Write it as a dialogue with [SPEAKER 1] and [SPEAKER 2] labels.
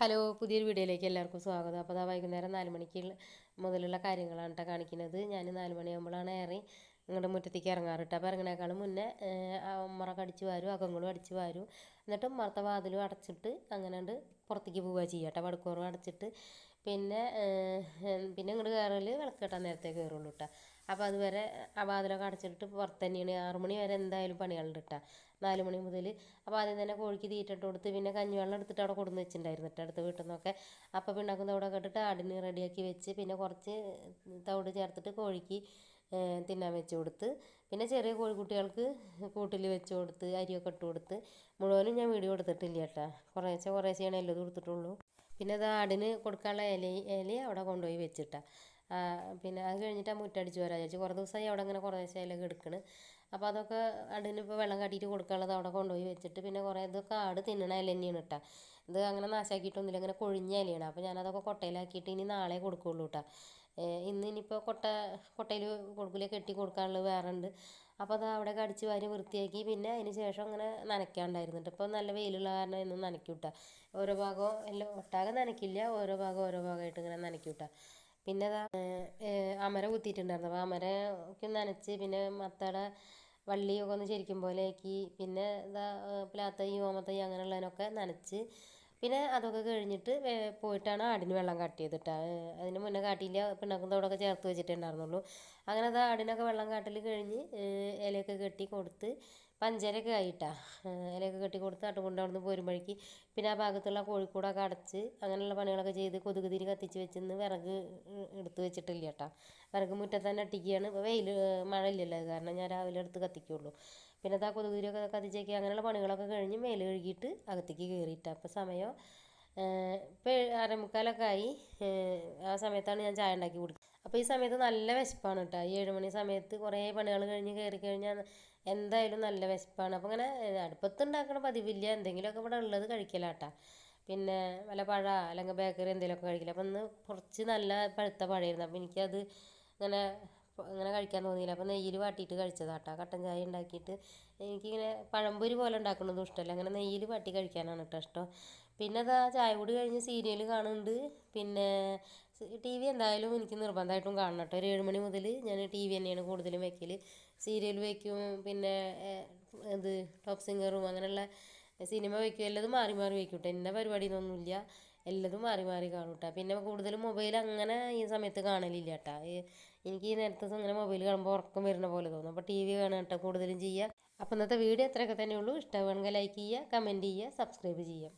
[SPEAKER 1] Hello പുതിയൊരു വീഡിയോയിലേക്ക് എല്ലാവർക്കും സ്വാഗതം. അപ്പോൾ അതാ വൈകുന്നേരം നാല് മണിക്ക് മുതലുള്ള കാര്യങ്ങളാണ് കേട്ടോ കാണിക്കുന്നത്. ഞാൻ നാല് മണിയാകുമ്പോഴാണ് ഏറി നിങ്ങളുടെ മുറ്റത്തേക്ക് ഇറങ്ങാറ് കേട്ടോ അപ്പോൾ ഇറങ്ങണേക്കാളും മുന്നേ ഉമ്മറൊക്കെ അടിച്ച് വാരും അകങ്ങളും അടിച്ച് വാരും. എന്നിട്ട് ഉമ്മറത്തെ വാതിലും അടച്ചിട്ട് അങ്ങനെണ്ട് പുറത്തേക്ക് പോവുക ചെയ്യുക കേട്ടോ വടക്കോറും അടച്ചിട്ട് പിന്നെ പിന്നെ ഇങ്ങോട്ട് കയറൽ വിളക്ക് കെട്ടാൻ നേരത്തെ കയറുള്ളൂ കേട്ടോ അപ്പോൾ അതുവരെ ആ വാതിലൊക്കെ അടച്ചിട്ട് പുറത്ത് തന്നെയാണ്. ആറു മണി വരെ എന്തായാലും പണികളുണ്ട് കേട്ടോ നാല് മണി മുതൽ അപ്പോൾ ആദ്യം തന്നെ കോഴിക്ക് തീറ്റിട്ട് കൊടുത്ത് പിന്നെ കഞ്ഞിവെള്ളം എടുത്തിട്ട് അവിടെ കൊടുന്ന് വെച്ചിട്ടുണ്ടായിരുന്നു കേട്ടോ അടുത്ത വീട്ടിൽ നിന്നൊക്കെ അപ്പോൾ പിണ്ണാക്കും തവിടൊക്കെ ഇട്ടിട്ട് ആടിന് റെഡിയാക്കി വെച്ച് പിന്നെ കുറച്ച് തവിട് ചേർത്തിട്ട് കോഴിക്ക് തിന്നാൻ വെച്ച് കൊടുത്ത്. പിന്നെ ചെറിയ കോഴിക്കുട്ടികൾക്ക് കൂട്ടിൽ വെച്ച് കൊടുത്ത് അരിയൊക്കെ ഇട്ട് കൊടുത്ത്. മുഴുവനും ഞാൻ വീഡിയോ കൊടുത്തിട്ടില്ല കേട്ടോ കുറേശ്ശെ കുറേശ്ശെയാണ് എല്ലാം കൊടുത്തിട്ടുള്ളൂ പിന്നെ അത് ആടിന് കൊടുക്കാനുള്ള ഇല ഇല അവിടെ കൊണ്ടുപോയി വെച്ചിട്ടാ ആ, പിന്നെ അത് കഴിഞ്ഞിട്ട് മുറ്റടിച്ച് വരാൻ വിചാരിച്ചു. കുറേ ദിവസമായി അവിടെ ഇങ്ങനെ കുറേശ്ശെ ഇല കിടക്കണ്. അപ്പോൾ അതൊക്കെ ആടിന് ഇപ്പോൾ വെള്ളം കാട്ടിയിട്ട് കൊടുക്കാനുള്ളത് അവിടെ കൊണ്ടുപോയി വെച്ചിട്ട് പിന്നെ കുറേ ഇതൊക്കെ ആട് തിന്നണ ഇല തന്നെയാണ് കേട്ടോ ഇത് അങ്ങനെ നാശാക്കിയിട്ടൊന്നുമില്ല ഇങ്ങനെ കൊഴിഞ്ഞ ഇലയാണ്. അപ്പോൾ ഞാൻ ഞാനതൊക്കെ കൊട്ടയിലാക്കിയിട്ട് ഇനി നാളെ കൊടുക്കുള്ളൂ കേട്ടോ ഇന്ന് ഇനിയിപ്പോൾ കൊട്ട കൊട്ടയിൽ കൊടുക്കില്ല കെട്ടി കൊടുക്കാനുള്ളത് വേറെ ഉണ്ട്. അപ്പോൾ അത് അവിടെ കടിച്ച് വാരി വൃത്തിയാക്കി പിന്നെ അതിന് ശേഷം അങ്ങനെ നനയ്ക്കാണ്ടായിരുന്നു കേട്ടോ ഇപ്പോൾ നല്ല വെയിലുള്ള കാരണം ഇന്നും നനയ്ക്കൂട്ടാ. ഓരോ ഭാഗവും എല്ലാം ഒട്ടാകെ നനയ്ക്കില്ല. ഓരോ ഭാഗം ഓരോ ഭാഗമായിട്ട് ഇങ്ങനെ നനയ്ക്കൂട്ടാ. പിന്നെ അതാ അമര കുത്തിയിട്ടുണ്ടായിരുന്നു. അപ്പോൾ അമര ഒക്കെ നനച്ച് പിന്നെ മത്തയുടെ വള്ളിയൊക്കെ ഒന്ന് ശരിക്കും പോലെ ആക്കി. പിന്നെ ഇതാ പ്ലാത്തൈ ഓമത്തൈ അങ്ങനെയുള്ളതിനൊക്കെ നനച്ച്. പിന്നെ അതൊക്കെ കഴിഞ്ഞിട്ട് പോയിട്ടാണ് ആടിന് വെള്ളം കാട്ടിയത് കേട്ടോ അതിന് മുന്നേ കാട്ടിയില്ല പിണ്ണാക്കും തോടൊക്കെ ചേർത്ത് വെച്ചിട്ടുണ്ടായിരുന്നുള്ളൂ. അങ്ങനെ അത് ആടിനൊക്കെ വെള്ളം കാട്ടൽ കഴിഞ്ഞ് ഇലയൊക്കെ കെട്ടി കൊടുത്ത് പഞ്ചരയൊക്കെ ആയിട്ടാ. ഇലയൊക്കെ കെട്ടി കൊടുത്ത് ആട്ടുകൊണ്ട് അവിടെ നിന്ന് പോരുമ്പോഴേക്ക് പിന്നെ ആ ഭാഗത്തുള്ള കോഴിക്കൂടൊക്കെ അടച്ച് അങ്ങനെയുള്ള പണികളൊക്കെ ചെയ്ത് കൊതുക് തിരി കത്തിച്ച് വെച്ചിന്ന് വിറക് എടുത്ത് വെച്ചിട്ടില്ല കേട്ടോ വിറക് മുറ്റത്ത് തന്നെ അട്ടിക്കുകയാണ് ഇപ്പോൾ വെയിൽ മഴ ഇല്ലല്ലോ കാരണം ഞാൻ രാവിലെ എടുത്ത് കത്തിക്കുള്ളൂ. പിന്നെ ആ കൊതുക് തിരിയൊക്കെ കത്തിച്ചേക്കുക അങ്ങനെയുള്ള പണികളൊക്കെ കഴിഞ്ഞ് മേൽ കഴുകിയിട്ട് അകത്തേക്ക് കയറിയിട്ടാ. അപ്പോൾ സമയം ഇപ്പോൾ അരമുക്കാലൊക്കെ ആയി. ആ സമയത്താണ് ഞാൻ ചായ ഉണ്ടാക്കി കുടിക്കുക അപ്പോൾ ഈ സമയത്ത് നല്ല വിശപ്പാണ് കേട്ടോ ഈ ഏഴുമണി സമയത്ത് കുറേ പണികൾ കഴിഞ്ഞ് കയറി കഴിഞ്ഞാൽ എന്തായാലും നല്ല വിശപ്പാണ്. അപ്പോൾ ഇങ്ങനെ അടുപ്പത്ത് ഉണ്ടാക്കണ പതിവില്ല. എന്തെങ്കിലുമൊക്കെ ഇവിടെ ഉള്ളത് കഴിക്കലാട്ടാ പിന്നെ വല്ല പഴ അല്ലെങ്കിൽ ബേക്കറി എന്തെങ്കിലുമൊക്കെ കഴിക്കില്ല അപ്പം ഇന്ന് കുറച്ച് നല്ല പഴുത്ത പഴമായിരുന്നു അപ്പോൾ എനിക്കത് ഇങ്ങനെ ഇങ്ങനെ കഴിക്കാൻ തോന്നിയില്ല. അപ്പോൾ നെയ്യിൽ വാട്ടിയിട്ട് കഴിച്ചതാട്ടാ കട്ടൻ ചായ ഉണ്ടാക്കിയിട്ട് എനിക്കിങ്ങനെ പഴംപൊരി പോലെ ഉണ്ടാക്കുന്നതും ഇഷ്ടമല്ല. അങ്ങനെ നെയ്യിൽ വാട്ടി കഴിക്കാനാണ് കേട്ടോ ഇഷ്ടം. പിന്നെ അതാ ചായ കൂടി കഴിഞ്ഞ് സീരിയൽ കാണുന്നുണ്ട്. പിന്നെ ടി വി എന്തായാലും എനിക്ക് നിർബന്ധമായിട്ടും കാണണം കേട്ടോ. ഒരു ഏഴ് മണി മുതൽ ഞാൻ ടി വി തന്നെയാണ് കൂടുതലും വെക്കൽ സീരിയൽ വയ്ക്കും പിന്നെ ഇത് ടോപ്പ് സിംഗറും അങ്ങനെയുള്ള സിനിമ വയ്ക്കും എല്ലതും മാറി മാറി വയ്ക്കും കേട്ടോ എന്റെ പരിപാടി ഇതൊന്നുമില്ല എല്ലതും മാറി മാറി കാണും കേട്ടോ പിന്നെ കൂടുതലും മൊബൈൽ അങ്ങനെ ഈ സമയത്ത് കാണലില്ല കേട്ടോ എനിക്ക് ഈ നേരത്തെ അങ്ങനെ മൊബൈൽ കാണുമ്പോൾ ഉറക്കം വരുന്ന പോലെ തോന്നും. അപ്പോൾ ടി വി കാണാൻ കേട്ടോ കൂടുതലും ചെയ്യുക അപ്പോൾ ഇന്നത്തെ വീഡിയോ അത്രയൊക്കെ തന്നെയുള്ളൂ. ഇഷ്ടമാണെങ്കിൽ ലൈക്ക് ചെയ്യുക കമന്റ് ചെയ്യുക സബ്സ്ക്രൈബ് ചെയ്യുക.